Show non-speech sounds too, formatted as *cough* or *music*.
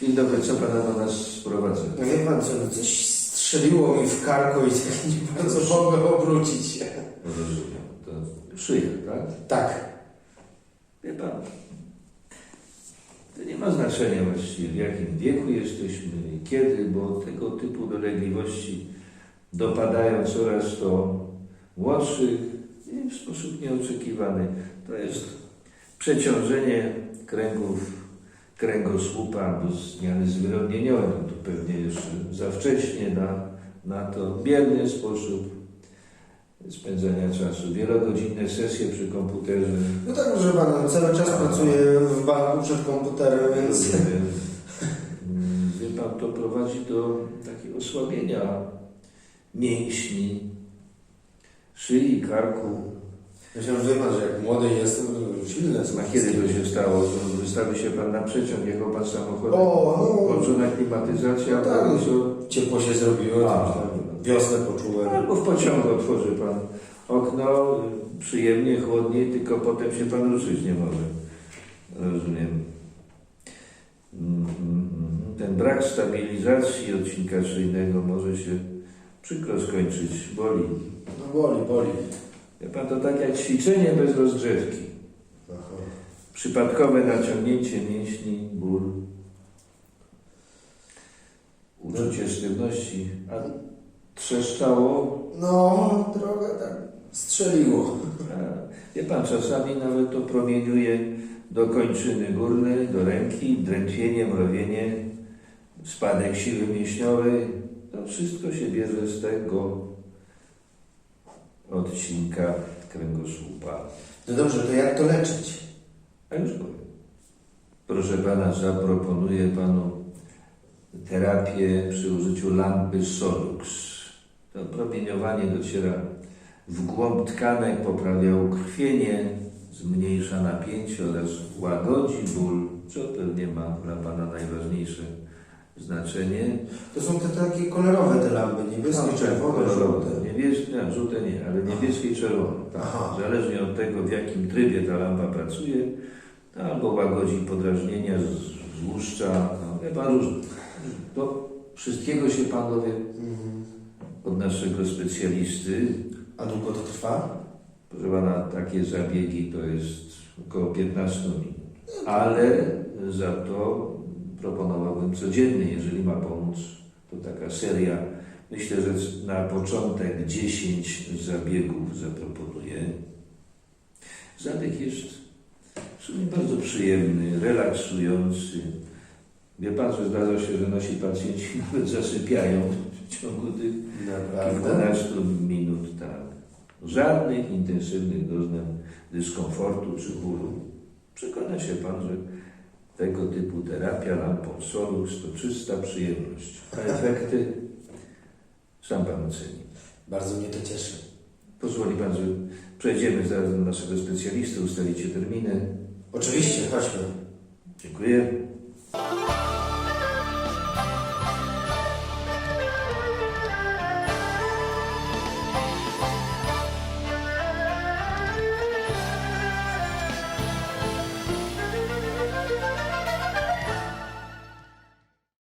Dzień dobry, co pana do nas sprowadza? No wie pan co, no coś strzeliło mi w karku i tak nie bardzo mogłem obrócić się. Rozumiem. To szyja, tak? Tak. Wie pan, to nie ma znaczenia właściwie w jakim wieku jesteśmy i kiedy, bo tego typu dolegliwości dopadają coraz to młodszych i w sposób nieoczekiwany. To jest przeciążenie kręgów kręgosłupa albo zmiany zwyrodnieniowe. No to pewnie jeszcze za wcześnie na, na to bierny sposób spędzania czasu. Wielogodzinne sesje przy komputerze. No tak, proszę pana, cały czas pracuję w banku przed komputerem, więc... Mm, Wie pan, to prowadzi do takiego osłabienia mięśni, szyi, karku. Myślałem, że pan, że jak młody jestem, to silne są A kiedy to się stało? Wystawi się pan na przeciąg, jechał pan samochodem, O, no. włączona klimatyzacja, No tak, tak, no. Ciepło się zrobiło, A. tak, tak. wiosnę poczułem. Albo w pociągu otworzy pan okno, y, przyjemnie, chłodniej, tylko potem się pan ruszyć nie może. Rozumiem. Mhm, mhm. Ten brak stabilizacji odcinka szyjnego może się przykro skończyć, boli. No boli, boli. Wie pan, to tak jak ćwiczenie bez rozgrzewki. Aha. Przypadkowe naciągnięcie mięśni, ból, uczucie sztywności, a trzeszczało. No, trochę tak strzeliło. A, Wie pan, czasami nawet to promieniuje do kończyny górnej, do ręki, drętwienie, mrowienie, spadek siły mięśniowej. To wszystko się bierze z tego odcinka kręgosłupa. No dobrze, to jak to leczyć? A już powiem. Proszę pana, zaproponuję panu terapię przy użyciu lampy Solux. To promieniowanie dociera w głąb tkanek, poprawia ukrwienie, zmniejsza napięcie oraz łagodzi ból, co pewnie ma dla pana najważniejsze znaczenie. To są te takie kolorowe te lampy, niebieskie, czerwone, żółte. Niebieskie, nie, żółte nie, ale niebieskie i czerwone. Tak. Aha. Zależnie od tego, w jakim trybie ta lampa pracuje, albo łagodzi podrażnienia, złuszcza, no, pan różne. Do wszystkiego się pan dowie Mhm. od naszego specjalisty. A długo to trwa? Proszę pana, takie zabiegi to jest około 15 minut. Ale za to proponowałbym codziennie, jeżeli ma pomóc, to taka seria. Myślę, że na początek 10 zabiegów zaproponuję. Zabieg jest w sumie bardzo przyjemny, relaksujący. Wie pan, że zdarza się, że nasi pacjenci *laughs* nawet zasypiają w ciągu tych Naprawdę? kilkunastu minut, tak. Żadnych intensywnych doznań dyskomfortu czy bólu. Przekona się pan, że tego typu terapia lampą Solux to czysta przyjemność. A efekty sam pan oceni. Bardzo mnie to cieszy. Pozwoli pan, że przejdziemy zaraz do naszego specjalisty, ustalicie terminy. Oczywiście, chodźmy. Dziękuję.